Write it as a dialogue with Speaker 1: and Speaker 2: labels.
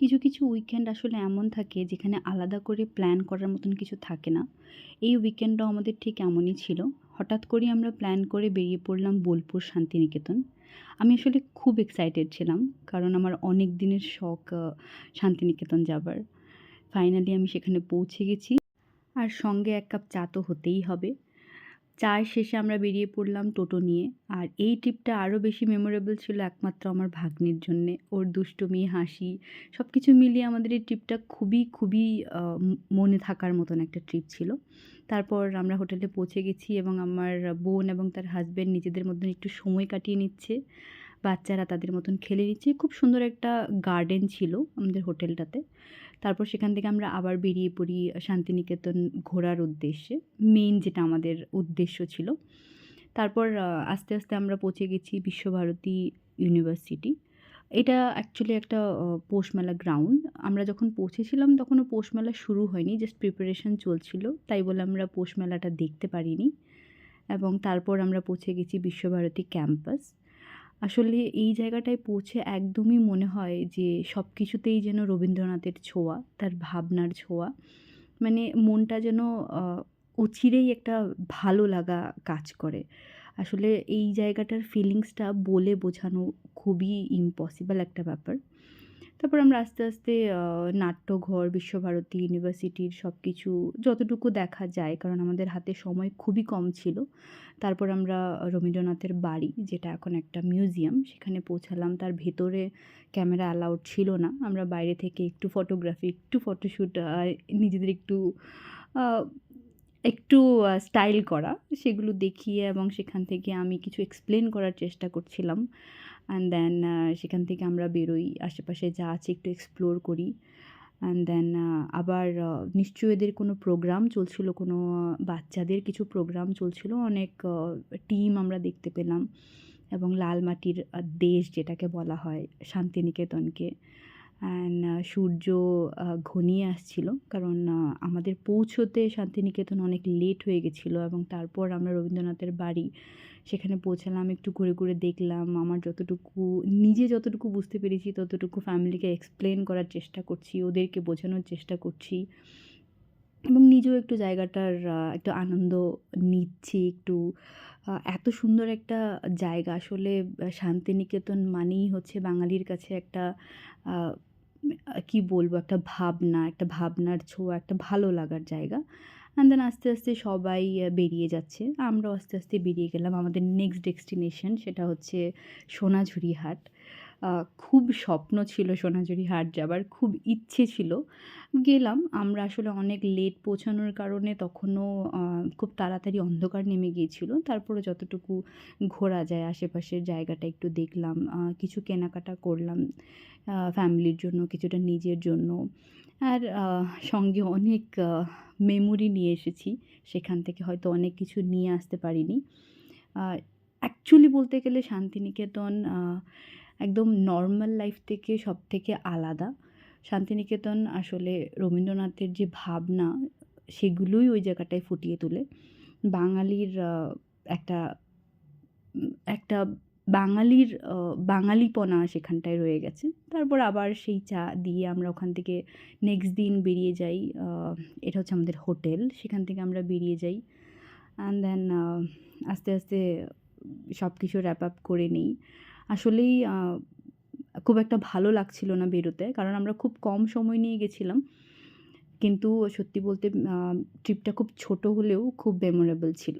Speaker 1: কিছু, কিছু উইকেন্ড আসলে এমন থাকে যেখানে আলাদা করে প্ল্যান করার মতন কিছু থাকে না। এই উইকেন্ডটাও আমাদের ঠিক এমনই ছিল। হঠাৎ করেই আমরা প্ল্যান করে বেরিয়ে পড়লাম বোলপুর শান্তিনিকেতন। আমি আসলে খুব এক্সাইটেড ছিলাম। কারণ আমার অনেক দিনের শখ শান্তিনিকেতন যাবার। ফাইনালি আমি সেখানে পৌঁছে গেছি। আর সঙ্গে এক কাপ চা তো হতেই হবে। চায়ের শেষে আমরা বেরিয়ে পড়লাম টোটো নিয়ে। আর এই ট্রিপটা আরও বেশি মেমোরেবল ছিল একমাত্র আমার ভাগ্নির জন্যে। ওর দুষ্টুমি, হাসি সব কিছু মিলিয়ে আমাদের এই ট্রিপটা খুবই, খুবই মনে থাকার মতন একটা ট্রিপ ছিল। তারপর আমরা হোটেলে পৌঁছে গেছি এবং আমার বোন এবং তার হাজব্যান্ড নিজেদের মধ্যে একটু সময় কাটিয়ে নিচ্ছে। বাচ্চারা তাদের মতন খেলে নিচ্ছে। খুব সুন্দর একটা গার্ডেন ছিল আমাদের হোটেলটাতে। তারপর সেখান থেকে আমরা আবার বেরিয়ে পড়ি শান্তিনিকেতন ঘোরার উদ্দেশ্যে। মেইন যেটা আমাদের উদ্দেশ্য ছিল। তারপর আস্তে, আস্তে আমরা পৌঁছে গেছি বিশ্বভারতী ইউনিভার্সিটি। এটা অ্যাকচুয়ালি একটা অ পৌষ মেলা গ্রাউন্ড। আমরা যখন পৌঁছেছিলাম তখনও পৌষ মেলা শুরু হয়নি। জাস্ট প্রিপারেশন চলছিল। তাই বলে আমরা পৌষ মেলাটা দেখতে পারিনি। এবং তারপর আমরা পৌঁছে গেছি বিশ্বভারতী ক্যাম্পাস। আসলে এই জায়গাটায় পৌঁছে একদমই মনে হয় যে সব কিছুতেই যেন রবীন্দ্রনাথের ছোঁয়া, তার ভাবনার ছোঁয়া। মানে মনটা যেন অচিরেই একটা ভালো লাগা কাজ করে। আসলে এই জায়গাটার ফিলিংসটা বলে বোঝানো খুবই ইম্পসিবল একটা ব্যাপার। তারপর আমরা আস্তে, আস্তে নাট্যঘর, বিশ্বভারতী ইউনিভার্সিটির সব কিছু যতটুকু দেখা যায় কারণ আমাদের হাতে সময় খুবই কম ছিল। তারপর আমরা রবীন্দ্রনাথের বাড়ি যেটা এখন একটা মিউজিয়াম সেখানে পৌঁছালাম। তার ভেতরে ক্যামেরা অ্যালাউড ছিল না। আমরা বাইরে থেকে একটু ফটোগ্রাফি, একটু ফটোশ্যুট নিজেদের একটু একটু স্টাইল করা সেগুলো দেখিয়ে এবং সেখান থেকে আমি কিছু এক্সপ্লেন করার চেষ্টা করছিলাম। অ্যান্ড দেন সেখান থেকে আমরা বেরোই। আশেপাশে যা আছে একটু এক্সপ্লোর করি। অ্যান্ড দেন আবার নিশ্চয়ই এদের কোনো প্রোগ্রাম চলছিল, কোনো বাচ্চাদের কিছু প্রোগ্রাম চলছিল। অনেক টিম আমরা দেখতে পেলাম এবং লাল মাটির দেশ যেটাকে বলা হয় শান্তিনিকেতনকে। অ্যান্ড সূর্য ঘনিয়ে আসছিল। কারণ আমাদের পৌঁছতে শান্তিনিকেতন অনেক লেট হয়ে গেছিল এবং তারপর আমরা রবীন্দ্রনাথের বাড়ি সেখানে পৌঁছালাম। একটু ঘুরে, ঘুরে দেখলাম। আমার যতটুকু নিজে যতটুকু বুঝতে পেরেছি ততটুকু ফ্যামিলিকে এক্সপ্লেন করার চেষ্টা করছি। ওদেরকে বোঝানোর চেষ্টা করছি। এবং নিজেও একটু জায়গাটার একটু আনন্দ নিচ্ছি একটু। এত সুন্দর একটা জায়গা আসলে শান্তিনিকেতন মানেই হচ্ছে বাঙালির কাছে একটা কি বলব একটা ভাবনা, একটা ভাবনার ছোঁয়া, একটা ভালো লাগার জায়গা। অ্যান্ড দেন আস্তে, আস্তে সবাই বেরিয়ে যাচ্ছে। আমরাও আস্তে, আস্তে বেরিয়ে গেলাম। আমাদের নেক্সট ডেস্টিনেশন সেটা হচ্ছে সোনাঝুরি হাট। খুব স্বপ্ন ছিল সোনাঝুরি হাট যাবার। খুব ইচ্ছে ছিল। গেলাম। আমরা আসলে অনেক লেট পৌঁছানোর কারণে তখনও খুব তাড়াতাড়ি অন্ধকার নেমে গিয়েছিল। তারপরে যতটুকু ঘোরা যায় আশেপাশের জায়গাটা একটু দেখলাম। কিছু কেনাকাটা করলাম ফ্যামিলির জন্য, কিছুটা নিজের জন্য। আর সঙ্গে অনেক মেমোরি নিয়ে এসেছি। সেখান থেকে হয়তো অনেক কিছু নিয়ে আসতে পারিনি। অ্যাকচুয়ালি বলতে গেলে শান্তিনিকেতন একদম নর্মাল লাইফ থেকে সবথেকে আলাদা। শান্তিনিকেতন আসলে রবীন্দ্রনাথের যে ভাবনা সেগুলোই ওই জায়গাটায় ফুটিয়ে তোলে। বাঙালির একটা একটা বাঙালির বাঙালিপনা সেখানটায় রয়ে গেছে। তারপর আবার সেই চা দিয়ে আমরা ওখান থেকে নেক্সট দিন বেরিয়ে যাই। এটা হচ্ছে আমাদের হোটেল। সেখান থেকে আমরা বেরিয়ে যাই। অ্যান্ড দেন আস্তে আস্তে, সব কিছু র‍্যাপ আপ করে নেই। আসলেই খুব একটা ভালো লাগছিল না বেরোতে। কারণ আমরা খুব কম সময় নিয়ে গেছিলাম। কিন্তু সত্যি বলতে ট্রিপটা খুব ছোট হলেও খুব মেমোরেবল ছিল।